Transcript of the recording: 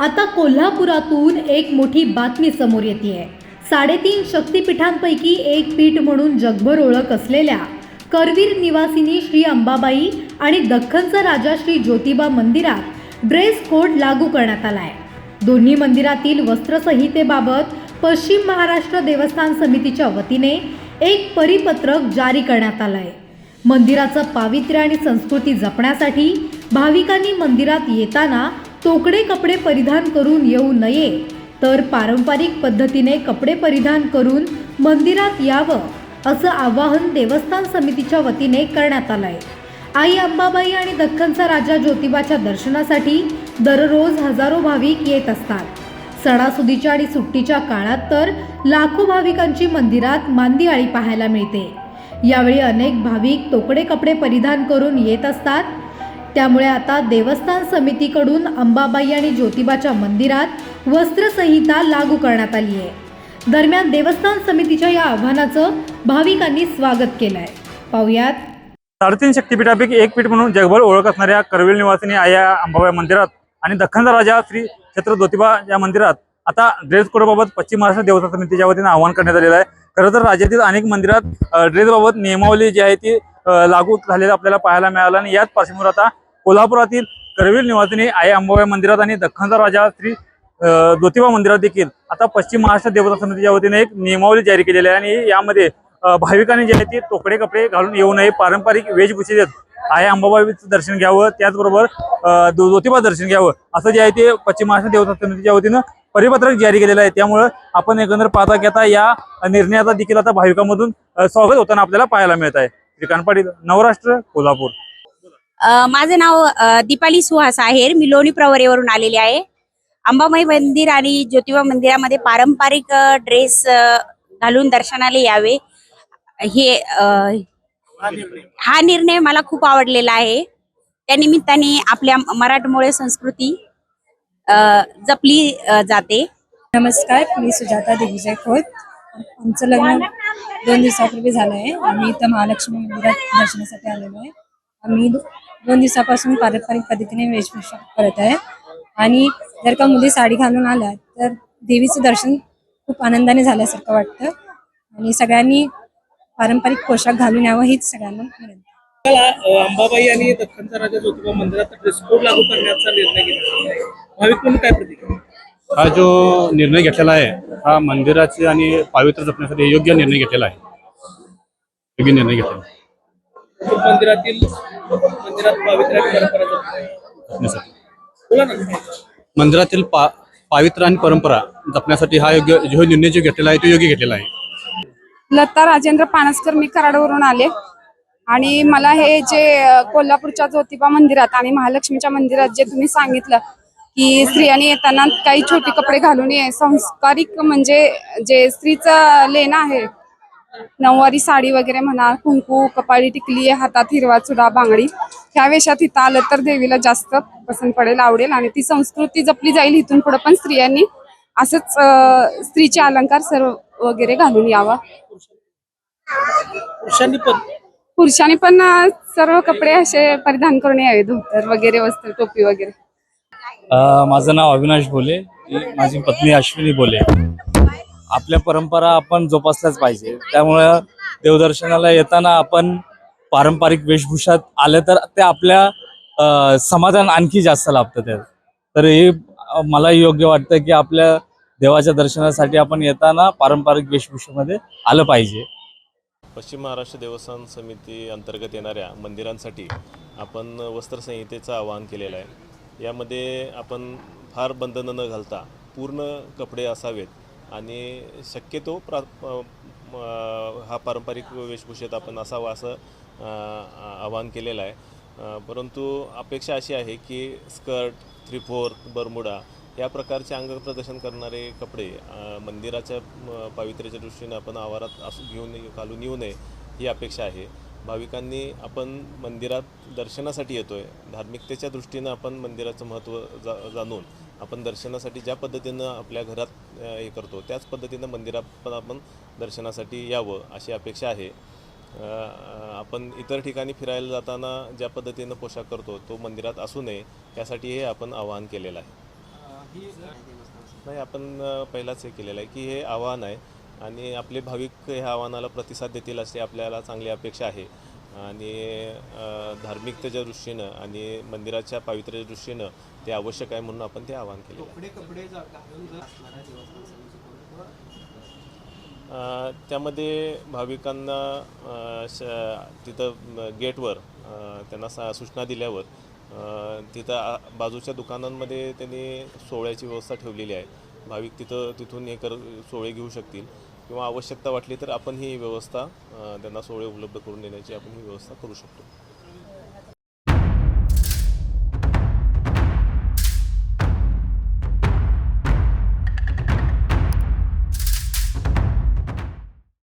आता कोल्हापुरातून एक मोठी बातमी समोर येते. आहे साडेतीन शक्तिपीठांपैकी एक पीठ म्हणून जगभर ओळख असलेल्या करवीर निवासिनी श्री अंबाबाई आणि दख्खनचा राजा श्री ज्योतिबा मंदिरात ड्रेस कोड लागू करण्यात आला आहे दोन्ही मंदिरातील वस्त्रसंहितेबाबत पश्चिम महाराष्ट्र देवस्थान समितीच्या वतीने एक परिपत्रक जारी करण्यात आलं आहे मंदिराचं पावित्र्य आणि संस्कृती जपण्यासाठी भाविकांनी मंदिरात येताना तोकडे कपडे परिधान करून येऊ नये. तर पारंपरिक पद्धतीने कपडे परिधान करून मंदिरात यावं असं आवाहन देवस्थान समितीच्या वतीने करण्यात आलं आहे आई अंबाबाई आणि दख्खनचा राजा ज्योतिबाच्या दर्शनासाठी दररोज हजारो भाविक येत असतात. सणासुदीच्या आणि सुट्टीच्या काळात तर लाखो भाविकांची मंदिरात मांदियाळी पाहायला मिळते. यावेळी अनेक भाविक तोकडे कपडे परिधान करून येत असतात. त्यामुळे आता देवस्थान समितीकडून अंबाबाई आणि ज्योतिबाच्या मंदिरात वस्त्रसंहिता लागू करण्यात आली आहे. दरम्यान देवस्थान समितीच्या या आव्हानाचं भाविकांनी स्वागत केलं आहे पाहुयात. साडेतीन शक्तीपीठापैकी एक पीठ म्हणून जगभर ओळख असणाऱ्या करवील निवासिनी आया अंबाबाई मंदिरात आणि दख्खनचा राजा श्री छत्र ज्योतिबा या मंदिरात आता ड्रेस कोडबाबत पश्चिम महाराष्ट्र देवस्थान समितीच्या वतीने आवाहन करण्यात आलेलं आहे. खरं तर राज्यातील अनेक मंदिरात ड्रेसबाबत नियमावली जी आहे ती लागू झालेलं आपल्याला पाहायला मिळालं आणि याच पार्श्वभूमीवर आता कोल्हापुरातील करवीर निवासिनी आई अंबाबाई मंदिरात आणि दख्खनचा राजा श्री ज्योतिबा मंदिरात देखील आता पश्चिम महाराष्ट्र देवता समितीच्या वतीने एक नियमावली जारी केलेली आहे आणि यामध्ये भाविकांनी जे आहे ते तोकडे कपडे घालून येऊ नये पारंपरिक वेशभूषेत आहे अंबाबाईचं दर्शन घ्यावं त्याचबरोबर ज्योतिबा दर्शन घ्यावं असं जे आहे ते पश्चिम महाराष्ट्र देवता समितीच्या वतीनं परिपत्रक जारी केलेलं आहे. त्यामुळं आपण एकंदर पाहता की आता या निर्णयाचा देखील आता भाविकांमधून स्वागत होताना आपल्याला पाहायला मिळत आहे. श्रीकांत पाटील नवराष्ट्र कोल्हापूर. माझं नाव दीपाली सुहास आहेर. मी लोणी प्रवरेवरून आलेली आहे. अंबाबाई मंदिर आणि ज्योतिबा मंदिरामध्ये पारंपरिक ड्रेस घालून दर्शनाला यावे. हे हा निर्णय मला खूप आवडलेला आहे. त्या निमित्ताने आपल्या मराठमोळे संस्कृती अ, जपली जाते. नमस्कार मी सुजाता दिग्विजय खोत. आमचं लग्न दोन दिवसापूर्वी झालं आहे आम्ही इथं महालक्ष्मी मंदिरात दर्शनासाठी आलेलो आहे. आम्ही दोन दिवसापासून पारंपरिक पद्धतीने वेशभूषा करत आहे. आणि जर का मुली साडी घालून आल्या तर देवीचं दर्शन खूप आनंदाने झाल्यासारखं वाटतं. आणि सगळ्यांनी पारंपरिक पोशाख घालून यावं हीच सगळ्यांना विनंती. अंबाबाई आणि दख्खनचा राजा ज्योतिबा मंदिरात ड्रेस कोड लागू करण्याचा निर्णय घेतला आहे. भाविक म्हणून काय प्रतिक्रिया? हा जो निर्णय घेतलेला आहे हा मंदिराचे आणि पावित्र्य जपण्यासाठी योग्य निर्णय घेतलेला आहे. योग्य निर्णय घेतलेला मंदिरातील मंदिरात पावित्र्य आणि परंपरा जपत आहे. जपण्यासाठी बोला ना. मंदिरातील पा पावित्र्य आणि परंपरा जपण्यासाठी हा योग्य जो निर्णय जो घेतलेला आहे तो योग्य घेतलेला आहे. लता राजेंद्र पानसकर मी कराडवरून आले. आणि मला हे जे कोल्हापूरच्या ज्योतिबा मंदिरात आणि महालक्ष्मीच्या मंदिरात जे तुम्ही सांगितलं की स्त्रियांनी येताना काही छोटे कपडे घालून ये संस्कारिक म्हणजे जे स्त्रीचं लेणं आहे नऊवारी साडी वगैरे म्हणा कुंकू कपाळी टिकली हातात हिरवा चुडा बांगडी ह्या वेशात इथं आलं तर देवीला जास्त पसंत पडेल आवडेल. आणि ती संस्कृती जपली जाईल इथून पुढे पण स्त्रियांनी असंच स्त्रीचे अलंकार सर्व वगैरे घालून यावा. पुरुषांनी पण. पुरुषांनी पण सर्व कपडे असे परिधान करून यावे धोतर वगैरे वस्त्र टोपी वगैरे. अ, माझं नाव अविनाश बोले. माझी पत्नी अश्विनी बोले. आपल्या परंपरा आपण जोपासल्याच पाहिजे. त्यामुळं देवदर्शनाला येताना आपण पारंपरिक वेशभूषात आलं तर ते आपल्या समाधान आणखी जास्त लाभतं त्यात. तर हे मला योग्य वाटतं की आपल्या देवाच्या दर्शनासाठी आपण येताना पारंपरिक वेशभूषेमध्ये आलं पाहिजे. पश्चिम महाराष्ट्र देवस्थान समिती अंतर्गत येणाऱ्या मंदिरांसाठी आपण वस्त्रसंहितेचं आवाहन केलेलं आहे. यामध्ये आपण फार बंधनं न घालता पूर्ण कपडे असावेत. आणि शक्यतो प्रा हा पारंपरिक वेशभूषेत आपण असावा असं आवाहन केलेलं आहे. परंतु अपेक्षा अशी आहे की स्कर्ट थ्री फोर्थ बरमुडा या प्रकारचे अंग प्रदर्शन करणारे कपडे मंदिराच्या पावित्र्याच्या दृष्टीने आपण आवारात असू घेऊन घालून येऊ नये ही अपेक्षा आहे. भाविकांनी आपण मंदिरात दर्शनासाठी येतो आहे धार्मिकतेच्या दृष्टीनं आपण मंदिराचं महत्त्व जा जाणून आपण दर्शनासाठी ज्या पद्धतीनं आपल्या घरात हे करतो त्याच पद्धतीनं मंदिरात पण आपण दर्शनासाठी यावं अशी अपेक्षा आहे. आपण इतर ठिकाणी फिरायला जाताना ज्या पद्धतीनं पोशाख करतो तो मंदिरात असू नये यासाठी हे आपण आवाहन केलेलं आहे. नाही आपण पहिलाच हे केलेलं आहे की हे आव्हान आहे आणि आपले भाविक ह्या आव्हानाला प्रतिसाद देतील अशी आपल्याला चांगली अपेक्षा आहे. आणि धार्मिकतेच्या दृष्टीनं आणि मंदिराच्या पावित्र्याच्या दृष्टीनं ते आवश्यक आहे म्हणून आपण ते आवाहन केलं त्यामध्ये भाविकांना तिथं गेटवर त्यांना सा सूचना दिल्यावर तिथं बाजूच्या दुकानांमध्ये त्यांनी सोहळ्याची व्यवस्था ठेवलेली आहे. भाविक तिथं तिथून हे कर सोहळे घेऊ शकतील. किंवा आवश्यकता वाटली तर आपण ही व्यवस्था त्यांना सोळे उपलब्ध करून देण्याची आपण ही व्यवस्था करू शकतो.